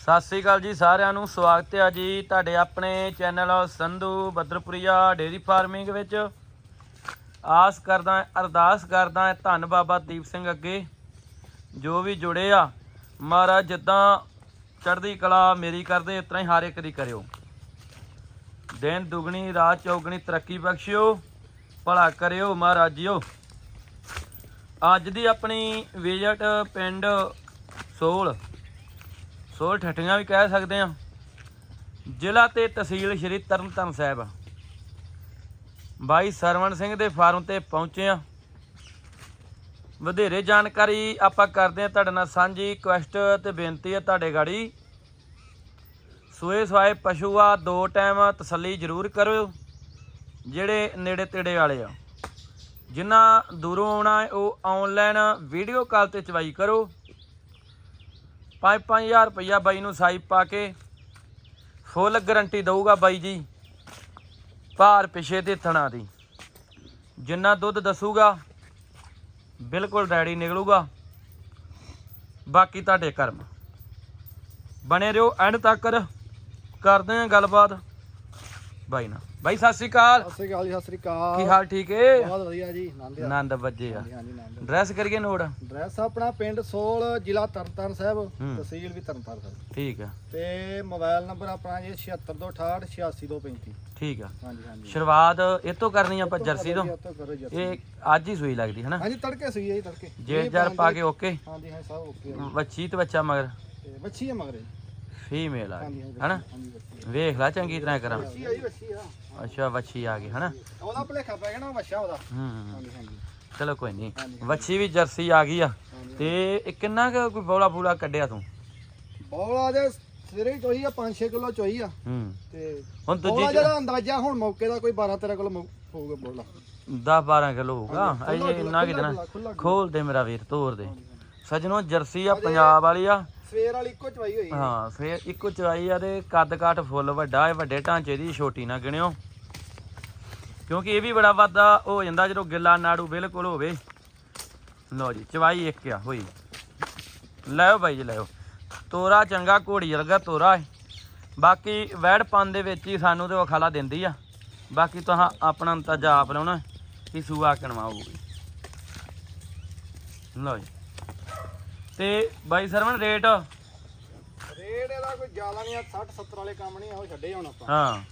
ਸਤਿ ਸ੍ਰੀ ਅਕਾਲ ਜੀ ਸਾਰਿਆਂ ਨੂੰ, ਸਵਾਗਤ ਹੈ ਜੀ ਤੁਹਾਡੇ ਆਪਣੇ channel Sandhu Badarpuria dairy farming ਵਿੱਚ। ਆਸ ਕਰਦਾ, ਅਰਦਾਸ ਕਰਦਾ ਧੰਨ ਬਾਬਾ ਦੀਪ ਸਿੰਘ ਅੱਗੇ, ਜੋ ਵੀ ਜੁੜੇ ਆ, ਮਹਾਰਾਜ ਜਿੱਦਾਂ ਚੜ੍ਹਦੀ ਕਲਾ ਮੇਰੀ ਕਰਦੇ ਇਸ ਹੀ ਹਰ ਇੱਕ ਦੀ ਕਰਿਓ। ਦਿਨ ਦੁਗਣੀ, ਰਾਤ ਚੌਗਣੀ ਤਰੱਕੀ ਬਖਸ਼ਿਓ, ਭਲਾ ਕਰਿਓ ਮਹਾਰਾਜ ਜੀਓ। ਅੱਜ ਦੀ ਆਪਣੀ ਵਿਜ਼ਿਟ ਪਿੰਡ ਸੋਲ ਸੋਲ ਠੱਠੀਆਂ ਵੀ ਕਹਿ ਸਕਦੇ ਆ ਜ਼ਿਲ੍ਹਾ ਤੇ ਤਹਿਸੀਲ ਸ਼੍ਰੀ ਤਰਨਤਾਰਨ ਸਾਹਿਬ। ਬਾਈ ਸਰਵਣ ਸਿੰਘ ਦੇ ਫਾਰਮ ਤੇ ਪਹੁੰਚੇ ਆ ਵਧੇਰੇ ਜਾਣਕਾਰੀ ਆਪਾਂ ਕਰਦੇ ਆ ਤੁਹਾਡੇ ਨਾਲ ਸਾਂਝੀ। ਕੁਐਸਟ ਤੇ ਬੇਨਤੀ ਹੈ ਤੁਹਾਡੇ ਗਾੜੀ। ਸੂਏ ਸਵਾਏ ਪਸ਼ੂ ਆ, ਦੋ ਟਾਈਮ ਤਸੱਲੀ ਜ਼ਰੂਰ ਕਰਿਓ, ਜਿਹੜੇ ਨੇੜੇ ਤੇੜੇ ਵਾਲੇ ਆ। ਜਿਨ੍ਹਾਂ ਦੂਰੋਂ ਆਉਣਾ ਉਹ ਆਨਲਾਈਨ ਵੀਡੀਓ ਕਾਲ ਤੇ ਚਵਾਈ ਕਰੋ। 5-5000 ਰੁਪਈਆ ਬਾਈ ਨੂੰ ਸਾਈ ਪਾ ਕੇ ਫੁੱਲ ਗਰੰਟੀ ਦਊਗਾ ਬਾਈ ਜੀ, ਭਾਰ ਪਿਛੇ ਤੇ ਥਣਾ ਦੀ। ਜਿੰਨਾ ਦੁੱਧ ਦੱਸੂਗਾ, ਬਿਲਕੁਲ ਡੈਡੀ ਨਿਕਲੂਗਾ। ਬਾਕੀ ਤੁਹਾਡੇ ਕਰਮ। ਬਣੇ ਰਹੋ ਐਂਡ ਤੱਕ, ਕਰਦੇ ਆ ਗੱਲਬਾਤ। ਬਾਈ ਨਾਲ। ਬਾਈ ਸਤਿ ਸ੍ਰੀ ਅਕਾਲ। ਸਤਿ ਸ੍ਰੀ ਅਕਾਲ ਜੀ ਸਤਿ ਸ੍ਰੀ ਅਕਾਲ। ਕੀ ਹਾਲ ਠੀਕ ਏ? ਬਹੁਤ ਵਧੀਆ ਜੀ ਆਨੰਦ ਆ। ਆਨੰਦ ਵੱਜੇ ਆ। ਹਾਂਜੀ ਹਾਂਜੀ ਆਨੰਦ ਡਰੈਸ ਕਰੀਏ ਨੋਟ? ਐਡਰੈਸ ਆਪਣਾ ਪਿੰਡ ਸੋਲ ਜ਼ਿਲ੍ਹਾ ਤਰਨਤਾਰਨ ਸਾਹਿਬ। ਤਹਿਸੀਲ ਵੀ ਤਰਨਤਾਰਨ ਸਾਹਿਬ। ਠੀਕ ਆ। ਤੇ ਮੋਬਾਈਲ ਨੰਬਰ ਆਪਣਾ ਜੀ 7628 86235 ਠੀਕ ਆ। ਹਾਂਜੀ ਹਾਂਜੀ। ਸ਼ੁਰੂਆਤ ਇਹ ਤੋਂ ਕਰਨੀ ਆਪਾਂ ਜਰਸੀ ਤੋਂ? ਇਹ ਅੱਜ ਹੀ ਸੂਈ ਲੱਗਦੀ ਹੈ ਨਾ ਹਾਂਜੀ ਤੜਕੇ ਸਹੀ ਹੈ ਜੀ ਤੜਕੇ। ਜੇਰ ਜਰ ਪਾ ਕੇ ਓਕੇ? ਹਾਂਜੀ ਹਾਂ ਸਭ ਓਕੇ ਵੱਛੀ ਤੇ ਬੱਚਾ ਮਗਰ? ਬੱਚੀ ਹੈ ਮਗਰੇ। ਫੀਮੇਲ ਆ ਗਈ ਹਨਾ? ਵੇਖ ਲੈ ਚੰਗੀ ਤਰ੍ਹਾਂ ਕਰਾਂ ਆ ਅੱਛਾ ਵੱਛੀ ਆ ਗਈ ਹਨਾ? ਉਹਦਾ ਭਲੇਖਾ ਪੈ ਗਿਆ ਨਾ ਬੱਚਾ ਉਹਦਾ। ਹੂੰ ਚਲੋ ਕੋਈ ਨਹੀਂ। ਵੱਛੀ ਵੀ ਜਰਸੀ ਆ ਗਈ ਆ। ਤੇ ਇਹ ਕਿੰਨਾ ਕੁ ਕੋਈ ਬੋਲਾ ਬੂਲਾ ਕੱਢਿਆ ਤੂੰ? ਬੋਲਾ ਦੇ ਸਵੇਰੇ ਚੋਈ ਆ 5-6 ਕਿਲੋ ਚੋਈ ਆ। ਹੂੰ। ਤੇ ਹੁਣ ਦੂਜੀ ਜਿਹੜਾ ਅੰਦਾਜ਼ਾ ਹੁਣ ਮੌਕੇ ਦਾ ਕੋਈ 12-13 ਕਿਲੋ ਹੋਊਗਾ ਬੋਲਾ। 10 12 ਕਿਲੋ ਹੋਊਗਾ। ਅਜੇ ਇੰਨਾ ਕਿ ਖੁੱਲਾ ਦੇ ਮੇਰਾ ਵੀਰ ਤੋਰ ਦੇ। ਸਜਣੋ ਜਰਸੀ ਆ ਪੰਜਾਬ ਵਾਲੀ ਆ। ਸਵੇਰ ਵਾਲੀ ਇੱਕੋ ਚਵਾਈ ਹੋਈ ਹਾਂ, ਸਵੇਰ ਇੱਕੋ ਚਵਾਈ ਆ ਤੇ ਕੱਦ ਕਾਠ ਫੁੱਲ ਵੱਡਾ ਹੈ ਵੱਡੇ ਢਾਂਚੇ ਦੀ ਛੋਟੀ ਨਾ ਗਿਣਿਓ। ਕਿਉਂਕਿ ਇਹ ਵੀ ਬੜਾ ਵਾਦਾ ਹੋ ਜਾਂਦਾ ਜਦੋਂ ਗਿੱਲਾ ਨਾੜੂ ਬਿਲਕੁਲ ਹੋਵੇ। ਲਓ ਜੀ, ਚਵਾਈ ਇੱਕ ਆ, ਹੋਈ। ਲੈਓ ਬਾਈ ਜੀ ਲੈਓ ਤੋਰਾ ਚੰਗਾ ਘੋੜੀ ਵਰਗਾ ਤੋਰਾ ਹੈ ਬਾਕੀ ਵੈੜ ਪਨ ਦੇ ਵਿੱਚ ਹੀ ਸਾਨੂੰ ਤੇ ਉਹ ਖਾਲਾ ਦਿੰਦੀ ਆ। ਬਾਕੀ ਤੁਹਾਂ ਆਪਣਾ ਅੰਤਾਜਾ ਆਪ ਲਾਉਣਾ ਕਿ ਸੂਆ ਕਣਵਾਉਗੀ ਲਓ ਜੀ। ਤੇ ਬਾਈ ਸਰਵਣ ਰੇਟ ਰੇਟ ਇਹਦਾ ਕੋਈ ਜ਼ਿਆਦਾ ਨਹੀਂ ਆ 60 70 ਵਾਲੇ ਕੰਮ ਨਹੀਂ ਆ ਉਹ ਛੱਡੇ ਹੁਣ ਆਪਾਂ। ਹਾਂ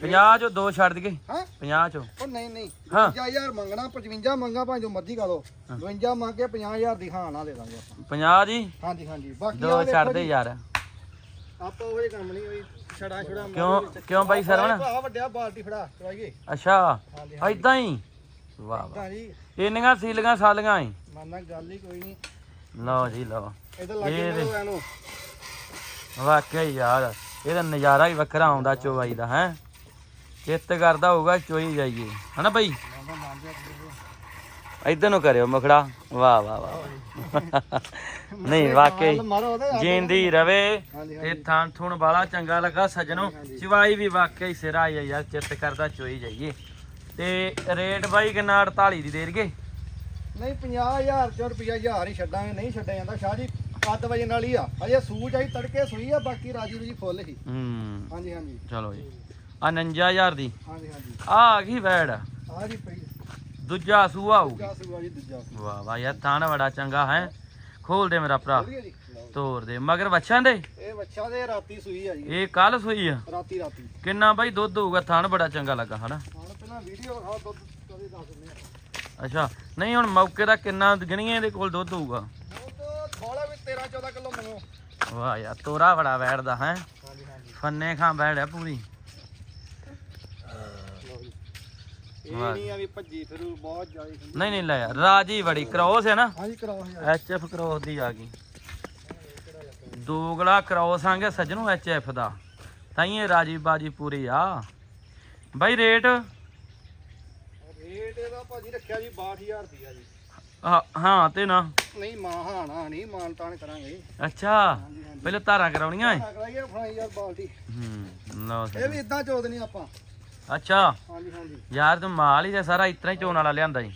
50 ਚੋਂ ਦੋ ਛੱਡ ਦਈਏ। ਹਾਂ? 50 ਚੋਂ। ਉਹ ਨਹੀਂ ਨਹੀਂ ਹਾਂ। 50000 ਮੰਗਣਾ 55 ਮੰਗਾ ਭਾਵੇਂ ਜੋ ਮਰਜ਼ੀ ਕਾ ਲੋ 52 ਮੰਗ ਕੇ 50000 ਦੀ ਹਾਂ ਨਾ ਦੇ ਦਾਂਗੇ ਆਪਾਂ। 50 ਜੀ? ਹਾਂਜੀ ਹਾਂਜੀ। ਬਾਕੀ ਦੋ ਆਹ ਵੇਖੋ ਛੱਡ ਦੇ ਜੀ, ਯਾਰ। ਆਪਾਂ ਉਹ ਕੰਮ ਨਹੀਂ ਹੋਈ ਛੜਾ ਛੜਾ ਕਿਉਂ ਕਿਉਂ ਬਾਈ ਸਰਵਣ? ਭਾ ਵੱਡਿਆ ਬਾਲਟੀ ਫੜਾ ਚਵਾਈਏ ਅੱਛਾ ਹਾਂਜੀ ਐਦਾਂ ਹੀ? ਵਾਹ ਵਾਹ। ਇੰਨੀਆਂ ਸੀਲੀਆਂ ਸਾਲੀਆਂ ਹੀ। ਮੰਨਣਾ ਗੱਲ ਹੀ ਕੋਈ ਨਹੀਂ। ਲਓ ਜੀ ਲਓ। ਇਧਰ ਲੱਗੇ ਇਹ ਨੇ ਇਹਨੂੰ ਵਾਕਿਆ ਹੀ ਯਾਰ ਇਹਦਾ ਨਜ਼ਾਰਾ ਹੀ ਵੱਖਰਾ ਆਉਂਦਾ ਚੋਵਾਈ ਦਾ ਹੈ? ਚਿੱਤ ਕਰਦਾ ਹੋਊਗਾ ਚੋਈ ਜਾਈਏ। ਹਨਾ ਬਾਈ? ਇਧਰ ਨੂੰ ਕਰਿਓ ਮੁਖੜਾ। ਵਾਹ ਵਾਹ ਵਾਹ ਨਹੀਂ ਵਾਕਈ ਮਾਰੋ ਉਹਦੇ ਜਿੰਦੀ ਰਵੇ ਹਾਂਜੀ ਤੇ ਥਾਂ ਥੁਣ ਵਾਲਾ ਚੰਗਾ ਲੱਗਾ ਸਜਣੋ। ਚਵਾਈ ਵੀ ਵਾਕਈ ਸਿਰਾ ਆ ਯਾਰ ਚਿੱਤ ਕਰਦਾ ਚੋਈ ਜਾਈਏ। ਤੇ ਰੇਟ ਬਾਈ ਕਿੰਨਾ 48 ਦੀ ਦੇ ਰਗੇ ਨਹੀਂ 50000 ਚੋਂ ਰੁਪਿਆ 1000 ਹੀ ਛੱਡਾਂਗੇ ਨਹੀਂ ਛੱਡਿਆ ਜਾਂਦਾ। ਸ਼ਾਹ ਜੀ ਕੱਦ ਵਜਨ ਵਾਲੀ ਆ। ਅਜੇ ਸੂਚ ਆਈ ਤੜਕੇ ਸੂਈ ਆ ਬਾਕੀ ਰਾਜੀ ਰੂਜੀ ਫੁੱਲ ਹੀ ਹੂੰ। ਹਾਂਜੀ ਹਾਂਜੀ। ਚਲੋ ਜੀ। ਆ 59000 ਦੀ। ਹਾਂਜੀ ਹਾਂਜੀ। ਆ ਆ ਗਈ ਵੈੜ। ਆ ਜੀ ਪਈ। ਦੂਜਾ ਸੂਆ ਹੋਊ ਦੂਜਾ ਸੂਆ ਜੀ ਦੂਜਾ ਵਾਹ ਵਾਹ ਯਾਰ ਥਾਣਾ ਬੜਾ ਚੰਗਾ ਹੈ। ਖੋਲ ਦੇ ਮੇਰਾ ਭਰਾ। ਵਧੀਆ ਜੀ। ਲਓ। ਤੋਰ ਦੇ। ਮਗਰ ਬੱਚਿਆਂ ਦੇ? ਇਹ ਬੱਚਾ ਦੇ ਰਾਤੀ ਸੂਈ ਆ ਜੀ। ਇਹ ਕੱਲ ਸੂਈ ਆ? ਰਾਤੀ ਰਾਤੀ। ਕਿੰਨਾ ਬਾਈ? ਦੁੱਧ ਹੋਊਗਾ ਥਾਣ ਬੜਾ ਚੰਗਾ ਲੱਗਾ ਹਨਾ? ਹੁਣ ਪਹਿਲਾਂ ਵੀਡੀਓ ਆ ਦੁੱਧ ਕਦੇ ਦੱਸ ਦਿੰਦੇ ਆ। ਅੱਛਾ ਨਹੀਂ ਹੁਣ ਮੌਕੇ ਦਾ ਕਿੰਨਾ ਗਿਣੀਏ ਇਹਦੇ ਕੋਲ ਦੁੱਧ ਹੋਊਗਾ? ਉਹ ਤੋਂ ਥੋੜਾ ਵੀ 13 14 ਕਿਲੋ ਮੰਗੋ ਵਾਹ ਯਾਰ ਤੋਰਾ ਬੜਾ ਬੈਠਦਾ ਹੈ? ਫੰਨੇ ਖਾਂ ਬੈਠ ਹੈ ਪੂਰੀ। ਇਹ। ਨਹੀਂ ਆ ਵੀ ਭੱਜੀ ਫਿਰੂ ਬਹੁਤ ਜ਼ਿਆਦਾ ਨਹੀਂ ਨਹੀਂ ਲੈ ਯਾਰ ਰਾਜੀ ਬੜੀ ਕ੍ਰੋਸ ਹੈ ਨਾ? ਹਾਂਜੀ ਯਾਰ ਐਫ ਕ੍ਰੋਸ ਦੀ ਆ ਗਈ। ਦੋਗਲਾ ਕ੍ਰੋਸ ਆਂਗੇ ਸੱਜਣੂ ਐਚ ਐਫ ਦਾ। ਤਾਈਏ ਰਾਜੀ ਬਾਜੀ ਪੂਰੀ ਆ। ਬਾਈ ਰੇਟ? ਇਹਦਾ ਭਾਜੀ ਰੱਖਿਆ ਜੀ 62000 ਰੁਪਿਆ ਜੀ। ਹਾਂ- ਹਾਂ ਤੇ ਨਾ। ਨਹੀਂ ਮਾਂ ਹਾਣਾ ਨਹੀਂ ਮਾਨ ਤਾਨ ਕਰਾਂਗੇ। ਅੱਛਾ ਪਹਿਲੇ ਧਾਰਾਂ ਕਰਾਉਣੀਆਂ ਏ? ਕਰਾਈਏ ਫੜਾਈ ਯਾਰ ਬਾਲਟੀ। ਹੂੰ ਲਓ ਇਹ ਵੀ ਇਦਾਂ ਚੋਦਨੀ ਆਪਾਂ। ਅੱਛਾ। ਹਾਂਜੀ ਹਾਂਜੀ। ਯਾਰ ਤੂੰ ਮਾਲ ਹੀ ਤੇ ਸਾਰਾ ਇਤਨਾ ਹੀ ਚੋਣ ਵਾਲਾ ਲਿਆਂਦਾ ਜੀ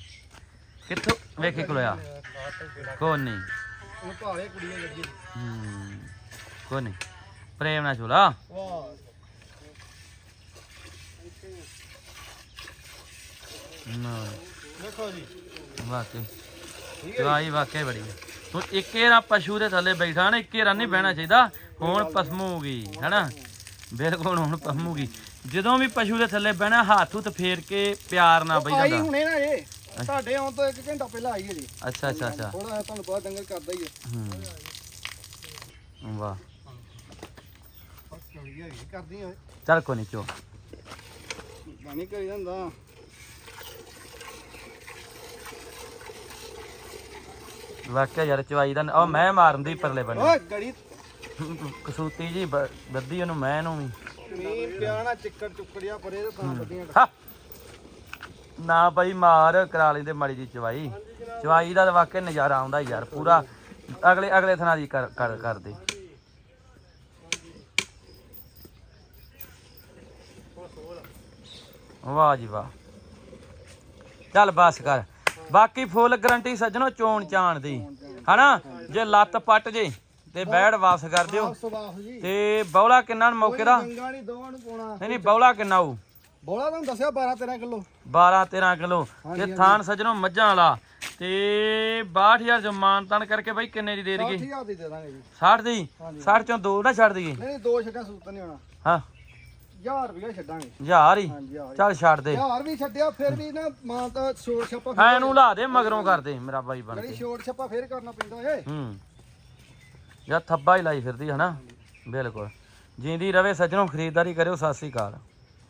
ਕਿੱਥੋਂ? ਵੇਖੇ ਖਲੋਇਆ ਕੋਈ ਨਹੀਂ। ਉਹ ਭਾਵੇਂ ਕੁੜੀਆਂ ਲੱਗੀ ਹੂੰ ਕੋਈ ਨਹੀਂ। ਪ੍ਰੇਮ ਨਾਲ ਝੋਲਾ ਵਾਹ। ਨਾ। ਦੇਖੋ ਜੀ। ਚਵਾਈ ਬੜੀ ਹੈ। ਤੂੰ ਇੱਕੇ ਰਾ ਪਸ਼ੂ ਦੇ ਥੱਲੇ ਬੈਠਾ ਨਾ ਇੱਕੇ ਰਾ ਨਹੀਂ ਬਹਿਣਾ ਚਾਹੀਦਾ। ਹੁਣ ਪਸਮੂਗੀ ਹੈਨਾ? ਬਿਲਕੁਲ ਹੁਣ ਪਸਮੂਗੀ। ਜਦੋਂ ਵੀ ਪਸ਼ੂ ਦੇ ਥੱਲੇ ਬਹਿਣਾ ਹੱਥ ਹੁੱਥ ਫੇਰ ਕੇ ਪਿਆਰ ਨਾਲ ਬਈ ਜਾਂਦਾ ਹੁਣੇ ਨਾ ਇਹ ਤੁਹਾਡੇ ਆਉਣ ਤੋਂ ਇੱਕ ਘੰਟਾ ਪਹਿਲਾਂ ਆਈ ਹੈ ਜੀ। ਅੱਛਾ ਅੱਛਾ ਅੱਛਾ। ਥੋੜਾ ਤੁਹਾਨੂੰ ਪਤਾ ਡੰਗਰ ਕਰਦਾ ਹੀ ਹੈ। ਵਾਹ। ਚੱਲ ਕੋ ਨਹੀਂ ਚੋ ਬਾਣੀ ਕਰੀ ਜਾਂਦਾ ਵਾਕਿਆ ਯਾਰ ਚਵਾਈ ਦਾ ਉਹ ਮੈਂ ਮਾਰਨ ਦੀ ਪਰਲੇ ਬਣੇ ਓਏ ਗੜੀ। ਕਸੂਤੀ ਜੀ ਬ- ਉਹਨੂੰ ਮੈਂ ਨੂੰ ਵੀ। ਮੀਂਹ ਪਿਆ ਨਾ ਚਿੱਕੜ ਚੁੱਕੜਿਆ ਪਰੇ ਤੇ ਤਾਂ ਵੱਡੀਆਂ ਹਾ। ਨਾ ਬਈ ਮਾਰ ਕਰਾ ਲੈਂਦੇ ਮਾੜੀ ਜੀ ਚਵਾਈ। ਚਵਾਈ ਦਾ ਤਾਂ ਵਾਕਿਆ ਨਜ਼ਾਰਾ ਆਉਂਦਾ ਯਾਰ ਪੂਰਾ। ਅਗਲੇ ਅਗਲੇ ਥਣਾ ਦੀ ਕਰ ਕਰ ਕਰਦੇ ਵਾਹ ਜੀ ਵਾਹ। ਚੱਲ ਬਸ ਕਰ। ਬਾਕੀ ਫੁੱਲ ਗਰੰਟੀ ਸੱਜਣੋ ਚੋਣ ਚਾਣ ਦੀ। ਹਨਾ? ਜੇ ਲੱਤ ਪੱਟ ਜੇ ਤੇ ਬੈੜ ਵਾਪਸ ਕਰ ਦਿਓ। ਸੁਬਾਹ ਜੀ। ਤੇ ਬੌਲਾ ਕਿੰਨਾ ਨੂੰ ਮੌਕੇ ਦਾ? ਨਹੀਂ ਦੋਵਾਂ ਨੂੰ ਪਾਉਣਾ। ਨਹੀਂ ਨਹੀਂ ਬੌਲਾ ਕਿੰਨਾ ਹੋਊ? ਬੋਲਾ ਤੁਹਾਨੂੰ ਦੱਸਿਆ 12 13 ਕਿਲੋ। 12 13 ਕਿਲੋ। ਤੇ ਥਾਨ ਸਜਣੋ ਮੱਝਾਂ ਵਾਲਾ। ਤੇ 62000 ਜੋ ਮਾਨਤਨ ਕਰਕੇ ਬਾਈ ਕਿੰਨੇ ਦੀ ਦੇ ਦਈਏ? 60000 ਦੀ ਦੇ ਦਾਂਗੇ ਜੀ। 60 ਦੀ? 60 ਚੋਂ ਦੋ ਨਾ ਛੱਡ ਦਈਏ? ਨਹੀਂ ਨਹੀਂ ਦੋ ਛੱਡਾਂ ਸੂਤ ਨਹੀਂ ਹੋਣਾ ਹਾਂ। 1000 ਰੁਪਏ ਛੱਡਾਂਗੇ। ਹਜ਼ਾਰ ਹੀ? ਹਾਂਜੀ ਚੱਲ ਛੱਡ ਦੇ। ਹਜ਼ਾਰ ਵੀ ਛੱਡਿਆ ਫਿਰ ਵੀ ਨਾ ਮਾਂ ਤਾਂ ਛੋੜ ਛੱਪਾ ਐ ਨੂੰ ਲਾ ਦੇ ਮਗਰੋਂ ਕਰ ਦੇ ਮੇਰਾ ਬਾਈ ਬਣ ਜਿਹੜੀ ਕੇ। ਛੋੜ ਛੱਪਾ ਫੇਰ ਕਰਨਾ ਪੈਂਦਾ ਏ ਹੂੰ। ਜਾਂ ਥੱਬਾ ਹੀ ਲਾਈ ਫਿਰਦੀ ਹਨਾ ਬਿਲਕੁਲ। ਜਿੰਦੀ ਰਵੇ ਸੱਜਣੋਂ ਖਰੀਦਦਾਰੀ ਕਰਿਓ ਸਤਿ ਸ੍ਰੀ ਅਕਾਲ।